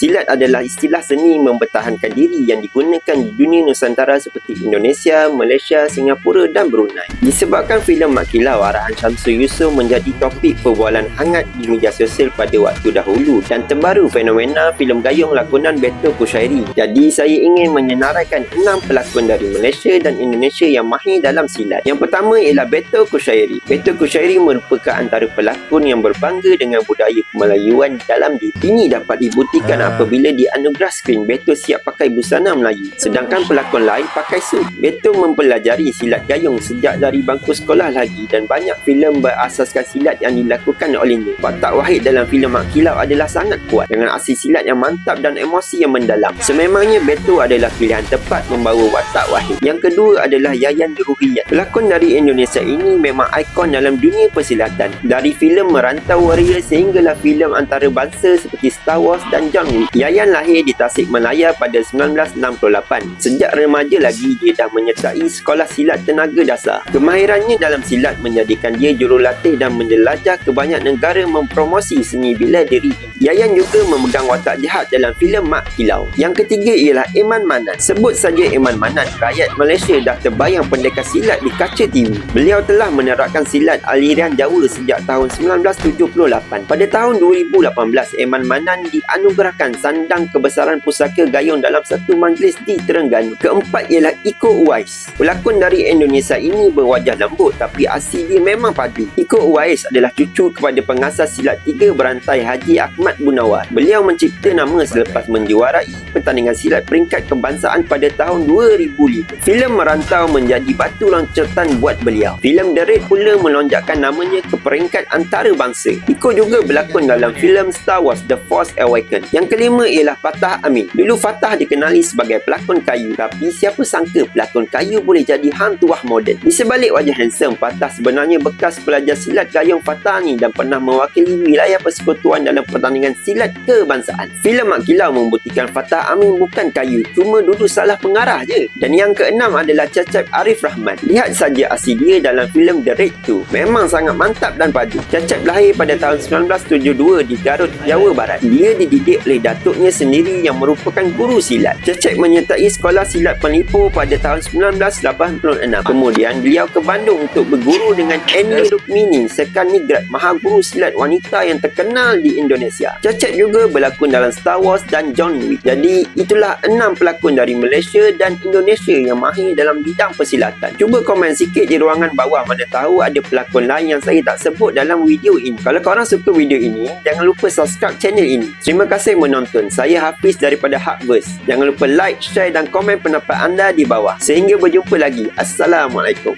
Silat adalah istilah seni mempertahankan diri yang digunakan di dunia Nusantara seperti Indonesia, Malaysia, Singapura dan Brunei. Disebabkan filem Mak Kilau arahan Syamsul Yusof menjadi topik perbualan hangat di media sosial pada waktu dahulu dan terbaru fenomena filem gayung lakonan Beto Kushairi. Jadi saya ingin menyenaraikan enam pelakon dari Malaysia dan Indonesia yang mahir dalam silat. Yang pertama ialah Beto Kushairi. Beto Kushairi merupakan antara pelakon yang berbangga dengan budaya Kemelayuan dalam diri. Ini dapat dibuktikan apabila dianugerah skrin Beto siap pakai busana Melayu. Sedangkan pelakon lain pakai suit. Beto mempelajari silat gayung sejak dari bangku sekolah lagi dan banyak filem berasaskan silat yang dilakukan olehnya. Watak Wahid dalam filem Mak Kilau adalah sangat kuat dengan aksi silat yang mantap dan emosi yang mendalam. Sememangnya Beto adalah pilihan tepat membawa watak Wahid. Yang kedua adalah Yayan Ruhiyat. Pelakon dari Indonesia ini memang ikon dalam dunia persilatan. Dari filem Merantau Warrior sehinggalah filem antarabangsa seperti Star Wars dan John Wick Yayan lahir di Tasikmalaya pada 1968. Sejak remaja lagi dia dah menyertai sekolah silat tenaga dasar. Kemahirannya dalam silat menjadikan dia jurulatih dan menjelajah ke banyak negara mempromosi seni bela diri. Yayan juga memegang watak jahat dalam filem Mak Kilau. Yang ketiga ialah Iman Manan. Sebut saja Iman Manan, rakyat Malaysia dah terbayang pendekar silat di kaca TV. Beliau telah menerapkan silat aliran Jawa sejak tahun 1978. Pada tahun 2018, Iman Manan dianugerahkan sandang kebesaran pusaka gayung dalam satu majlis di Terengganu. Keempat ialah Iko Uwais. Pelakon dari Indonesia ini berwajah lembut tapi asli dia memang padu. Iko Uwais adalah cucu kepada pengasas silat tiga berantai Haji Ahmad Bunawar. Beliau mencipta nama selepas menjuarai pertandingan silat peringkat kebangsaan pada tahun 2005. Filem Merantau menjadi batu loncatan buat beliau. Filem The Raid pula melonjakkan namanya ke peringkat antarabangsa. Iko juga berlakon dalam filem Star Wars The Force Awakens. Yang kelima ialah Fatah Amin. Dulu Fatah dikenali sebagai pelakon kayu, tapi siapa sangka pelakon kayu boleh jadi hang tuah moden. Di sebalik wajah handsome, Fatah sebenarnya bekas pelajar silat gayung Fatah ni dan pernah mewakili wilayah persekutuan dalam pertandingan silat kebangsaan. Filem Mak Kilau membuktikan Fatah Amin bukan kayu, cuma dulu salah pengarah je. Dan yang keenam adalah Cacap Arif Rahman. Lihat saja asli dia dalam filem The Raid tu. Memang sangat mantap dan padu. Cacap lahir pada tahun 1972 di Garut, Jawa Barat. Dia dididik oleh datuknya sendiri yang merupakan guru silat. Cecep menyertai sekolah silat Penipu pada tahun 1986. Kemudian beliau ke Bandung untuk berguru dengan Annie Rukmini Sekanigrat, maha guru silat wanita yang terkenal di Indonesia. Cecep juga berlakon dalam Star Wars dan John Wick. Jadi itulah enam pelakon dari Malaysia dan Indonesia yang mahir dalam bidang persilatan. Cuba komen sikit di ruangan bawah mana tahu ada pelakon lain yang saya tak sebut dalam video ini. Kalau korang suka video ini, jangan lupa subscribe channel ini. Terima kasih menonton. Saya Hafiz daripada Hakverse. Jangan lupa like, share dan komen pendapat anda di bawah. Sehingga berjumpa lagi. Assalamualaikum.